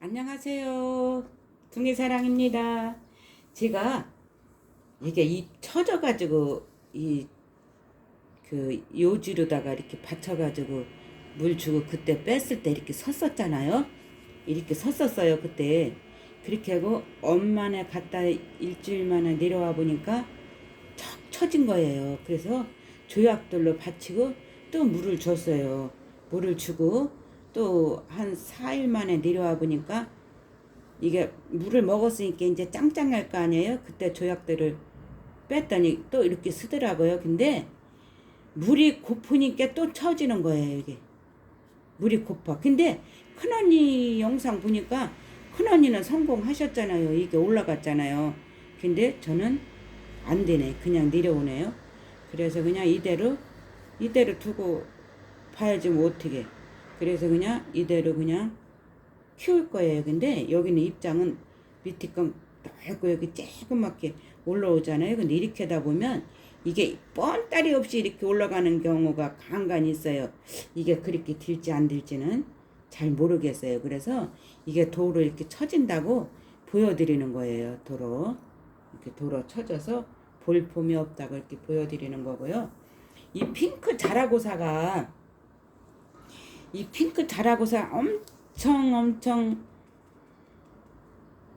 안녕하세요. 둥이사랑입니다. 제가 이게 이 쳐져가지고 이 그 요지로다가 이렇게 받쳐가지고 물 주고 그때 뺐을 때 이렇게 섰었잖아요. 이렇게 섰었어요 그때. 그렇게 하고 엄마네 갔다 일주일 만에 내려와 보니까 척 처진 거예요. 그래서 조약돌로 받치고 또 물을 줬어요. 물을 주고 또 한 4일 만에 내려와 보니까 이게 물을 먹었으니까 이제 짱짱할 거 아니에요? 그때 조약들을 뺐더니 또 이렇게 쓰더라고요. 근데 물이 고프니까 또 처지는 거예요, 이게. 물이 고파. 근데 큰언니 영상 보니까 큰언니는 성공하셨잖아요. 이게 올라갔잖아요. 근데 저는 안 되네. 그냥 내려오네요. 그래서 그냥 이대로, 이대로 두고 봐야지 뭐 어떻게. 그래서 그냥 이대로 그냥 키울 거예요. 근데 여기는 입장은 밑에 건 넓고 여기 조그맣게 올라오잖아요. 근데 이렇게 하다 보면 이게 뻔다리 없이 이렇게 올라가는 경우가 간간히 있어요. 이게 그렇게 될지 안 될지는 잘 모르겠어요. 그래서 이게 도로 이렇게 쳐진다고 보여드리는 거예요. 도로. 이렇게 도로 쳐져서 볼품이 없다고 이렇게 보여드리는 거고요. 이 핑크 자라고사가 이 핑크 자라고사 엄청 엄청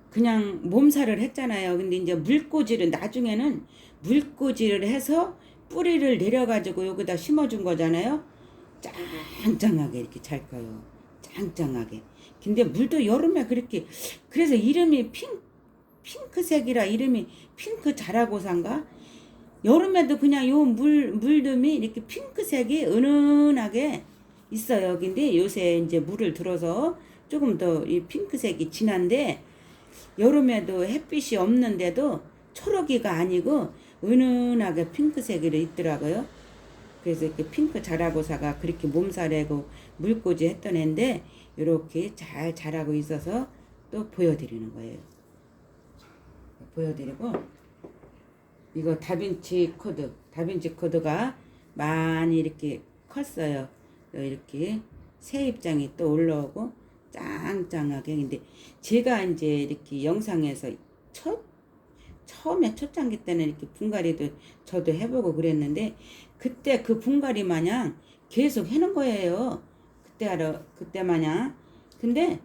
그냥 몸살을 했잖아요. 근데 이제 물꽂이를 나중에는 물꽂이를 해서 뿌리를 내려가지고 여기다 심어준 거잖아요. 짱짱하게 이렇게 잘 커요. 짱짱하게. 근데 물도 여름에 그렇게 그래서 이름이 핑 핑크색이라 이름이 핑크 자라고사인가? 여름에도 그냥 요 물 물듬이 이렇게 핑크색이 은은하게 있어요. 근데 요새 이제 물을 들어서 조금 더 이 핑크색이 진한데 여름에도 햇빛이 없는데도 초록이가 아니고 은은하게 핑크색으로 있더라고요. 그래서 이렇게 핑크 자라고사가 그렇게 몸살하고 물꽂이 했던 애인데 이렇게 잘 자라고 있어서 또 보여드리는 거예요. 보여드리고 이거 다빈치 코드 다빈치 코드가 많이 이렇게 컸어요. 이렇게 새 입장이 또 올라오고 짱짱하게 근데 제가 이제 이렇게 영상에서 첫 처음에 초창기 때는 이렇게 분갈이도 저도 해보고 그랬는데 그때 그 분갈이 마냥 계속 해는 거예요. 그때 하러 그때 마냥 근데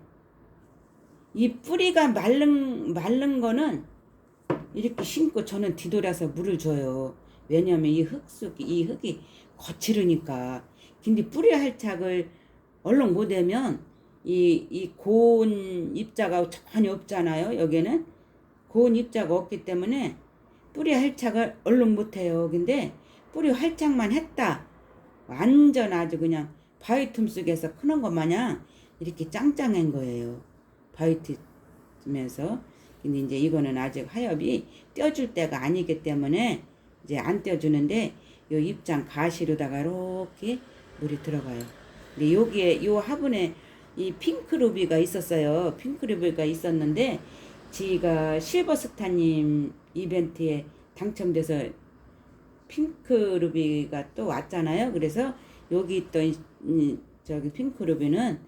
이 뿌리가 마른 마른 거는 이렇게 심고 저는 뒤돌아서 물을 줘요. 왜냐면 이 흙속이 이 흙이 거칠으니까. 근데 뿌리 할착을 얼른 못하면 이, 이 고운 입자가 전혀 없잖아요. 여기는 고운 입자가 없기 때문에 뿌리 할착을 얼른 못해요. 근데 뿌리 활착만 했다. 완전 아주 그냥 바위 틈 속에서 크는 것 마냥 이렇게 짱짱한 거예요. 바위 틈에서. 근데 이제 이거는 아직 하엽이 떼어줄 때가 아니기 때문에 이제 안 떼어주는데 요 입장 가시로다가 이렇게 물이 들어가요. 근데 여기에 요 화분에 이 핑크 루비가 있었어요. 핑크 루비가 있었는데 지가 실버스타님 이벤트에 당첨돼서 핑크 루비가 또 왔잖아요. 그래서 여기 있던 이 저기 핑크 루비는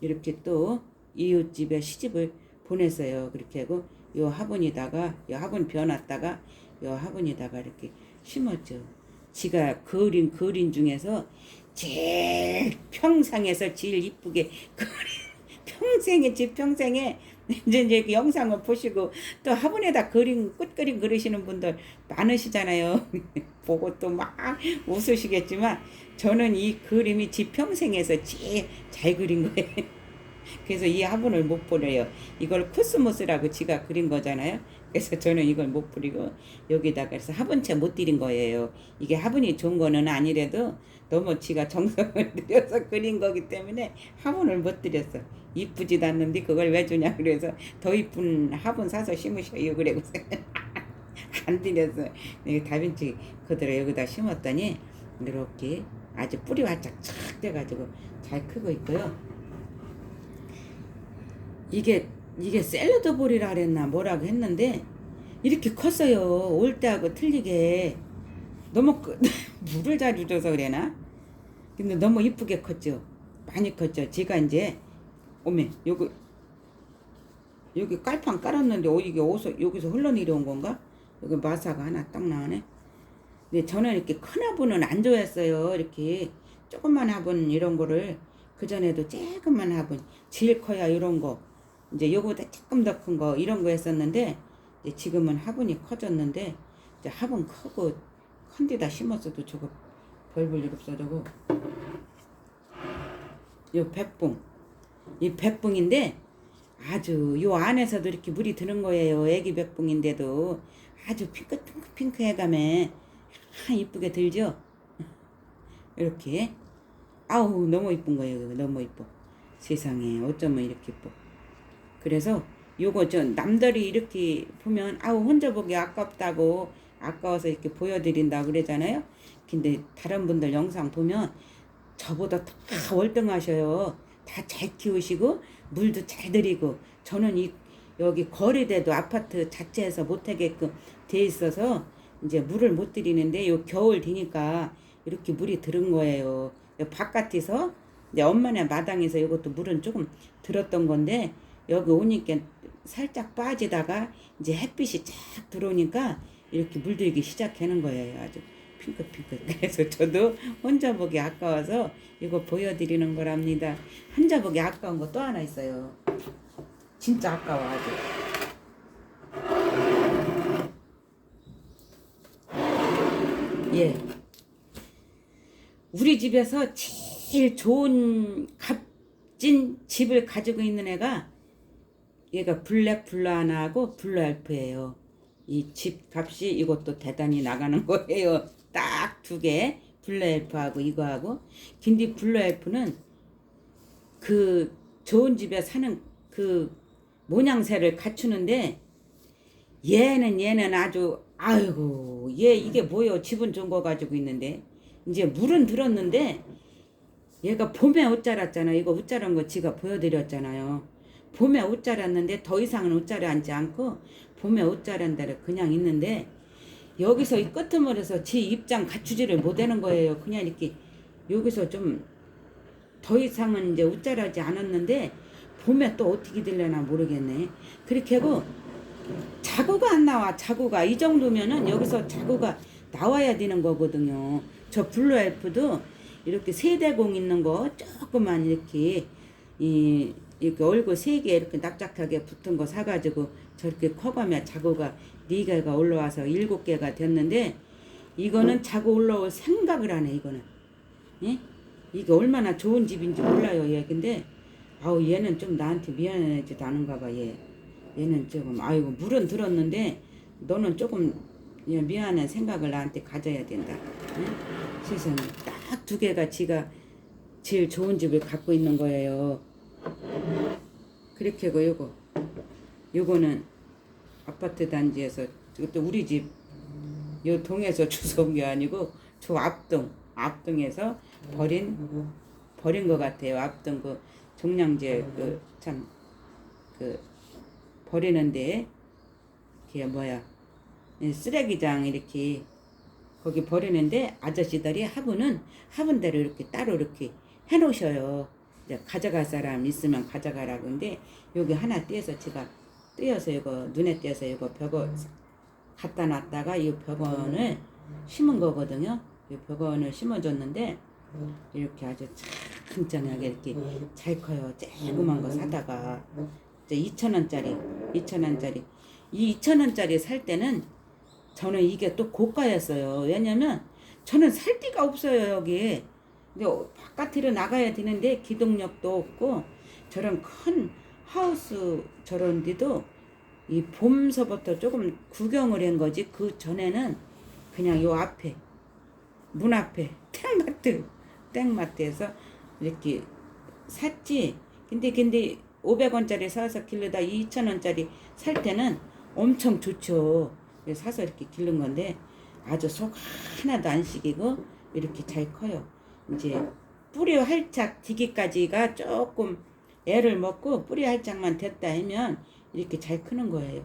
이렇게 또 이웃집에 시집을 보냈어요. 그렇게 하고 요 화분에다가 요 화분 비워놨다가 요 화분에다가 이렇게 심었죠. 지가 그린 그린 중에서 제일 평상에서 제일 이쁘게 그린 평생에 제 평생에 이제 이제 그 영상을 보시고 또 화분에다 그림 꽃 그림 그리시는 분들 많으시잖아요. 보고 또 막 웃으시겠지만 저는 이 그림이 지 평생에서 제일 잘 그린 거예요. 그래서 이 화분을 못 보내요. 이걸 코스모스라고 지가 그린 거잖아요. 그래서 저는 이걸 못 뿌리고 여기다가 그래서 화분채 못 드린 거예요. 이게 화분이 좋은 거는 아니래도 너무 지가 정성을 들여서 그린 거기 때문에 화분을 못 드렸어. 이쁘지도 않는데 그걸 왜 주냐 그래서 더 이쁜 화분 사서 심으셔요 그래고 안 드렸어. 이게 다빈치 그대로 여기다 심었더니 이렇게 아주 뿌리 활짝 착 돼가지고 잘 크고 있고요. 이게 이게 샐러드 볼이라 그랬나 뭐라고 했는데 이렇게 컸어요. 올 때하고 틀리게 너무 크, 물을 잘 줘서 그래나? 근데 너무 이쁘게 컸죠. 많이 컸죠. 제가 이제 오메 요거 여기 깔판 깔았는데 어, 이게 어디서 여기서 흘러내려온 건가? 여기 마사가 하나 딱 나오네. 근데 저는 이렇게 큰 화분은 안 좋아했어요. 이렇게 조그만 화분 이런 거를 그 전에도 조그만 화분 제일 커야 이런 거 이제 요거보다 조금 더 큰 거 이런 거 했었는데 지금은 화분이 커졌는데 이제 화분 크고 큰 데다 심었어도 저거 별 볼 일 없어 저거 요 백봉. 이 백봉인데 아주 요 안에서도 이렇게 물이 드는 거예요. 애기 백봉인데도. 아주 핑크 핑크 핑크 해감에 아 이쁘게 들죠? 이렇게. 아우 너무 이쁜 거예요 너무 이뻐. 세상에 어쩌면 이렇게 이뻐. 그래서 요거 저 남들이 이렇게 보면 아우 혼자 보기 아깝다고 아까워서 이렇게 보여드린다 그러잖아요 근데 다른 분들 영상 보면 저보다 다 월등하셔요 다 잘 키우시고 물도 잘 들이고 저는 이 여기 거리대도 아파트 자체에서 못하게끔 돼 있어서 이제 물을 못 들이는데 요 겨울 되니까 이렇게 물이 들은 거예요. 바깥에서 이제 엄마네 마당에서 이것도 물은 조금 들었던 건데 여기 오니까 살짝 빠지다가 이제 햇빛이 쫙 들어오니까 이렇게 물들기 시작하는 거예요. 아주 핑크핑크. 그래서 저도 혼자 보기 아까워서 이거 보여드리는 거랍니다. 혼자 보기 아까운 거 또 하나 있어요. 진짜 아까워 아주. 예. 우리 집에서 제일 좋은 값진 집을 가지고 있는 애가 얘가 블랙 블라나하고 블루 알프예요. 이 집 값이 이것도 대단히 나가는 거예요. 딱 두 개. 블루알프하고 이거하고. 근데 블루알프는 그 좋은 집에 사는 그 모양새를 갖추는데 얘는 얘는 아주 아이고 얘 이게 뭐요 집은 좋은 거 가지고 있는데 이제 물은 들었는데 얘가 봄에 옷 자랐잖아 이거 옷 자란 거 지가 보여드렸잖아요 봄에 옷 자랐는데 더 이상은 옷 자라지 않고 봄에 데를 그냥 있는데 여기서 이 끄트머리에서 지 입장 갖추지를 못하는 거예요. 그냥 이렇게 여기서 좀 더 이상은 이제 옷 자라지 않았는데 봄에 또 어떻게 될려나 모르겠네. 그렇게 하고 자구가 안 나와 자구가. 이 정도면은 여기서 자구가 나와야 되는 거거든요. 저 블루 엘프도 이렇게 세대공 있는 거 조그만 이렇게 이 이렇게 얼굴 세 개 이렇게 납작하게 붙은 거 사가지고 저렇게 커가면 자구가 네 개가 올라와서 일곱 개가 됐는데 이거는 자구 올라올 생각을 안 해 이거는 예? 이게 얼마나 좋은 집인지 몰라요 얘 근데 아우 얘는 좀 나한테 미안해지도 않은가 봐얘 얘는 조금 아이고 물은 들었는데 너는 조금 예, 미안한 생각을 나한테 가져야 된다. 응? 세상에 딱 두 개가 지가 제일 좋은 집을 갖고 있는 거예요. 그렇게 하고 요거 요거는 아파트 단지에서 이것도 우리 집 요 동에서 주워 온 게 아니고 저 앞동 앞동에서 버린 버린 것 같아요. 앞동 그 종량제 그 참그 버리는데 그게 뭐야 예, 쓰레기장 이렇게 거기 버리는데 아저씨들이 화분은 화분대로 이렇게 따로 이렇게 해놓으셔요. 가져갈 사람 있으면 가져가라 근데 여기 하나 떼서 제가 떼어서 이거 눈에 떼서 이거 벽을 갖다 놨다가 이 벽원을 심은 거거든요. 이 벽원을 심어줬는데 이렇게 아주 짱짱하게 이렇게 잘 커요. 조그만 거 사다가 이제 2천 원짜리, 2천 원짜리. 이 2천 원짜리 살 때는 저는 이게 또 고가였어요. 왜냐면 저는 살 데가 없어요 여기. 근데 바깥으로 나가야 되는데 기동력도 없고 저런 큰 하우스 저런 데도 이 봄서부터 조금 구경을 한 거지. 그 전에는 그냥 요 앞에 문 앞에 땡마트 땡마트에서 이렇게 샀지. 근데 근데 500원짜리 사서 길르다 2,000원짜리 살 때는 엄청 좋죠. 사서 이렇게 기른 건데 아주 속 하나도 안 시기고 이렇게 잘 커요. 이제 뿌리 활착 디기까지가 조금 애를 먹고 뿌리 활착만 됐다 하면 이렇게 잘 크는 거예요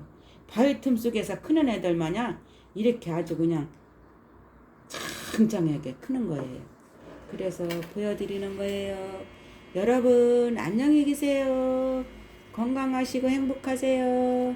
바위 틈 속에서 크는 애들 마냥 이렇게 아주 그냥 굉장하게 크는 거예요. 그래서 보여드리는 거예요. 여러분 안녕히 계세요. 건강하시고 행복하세요.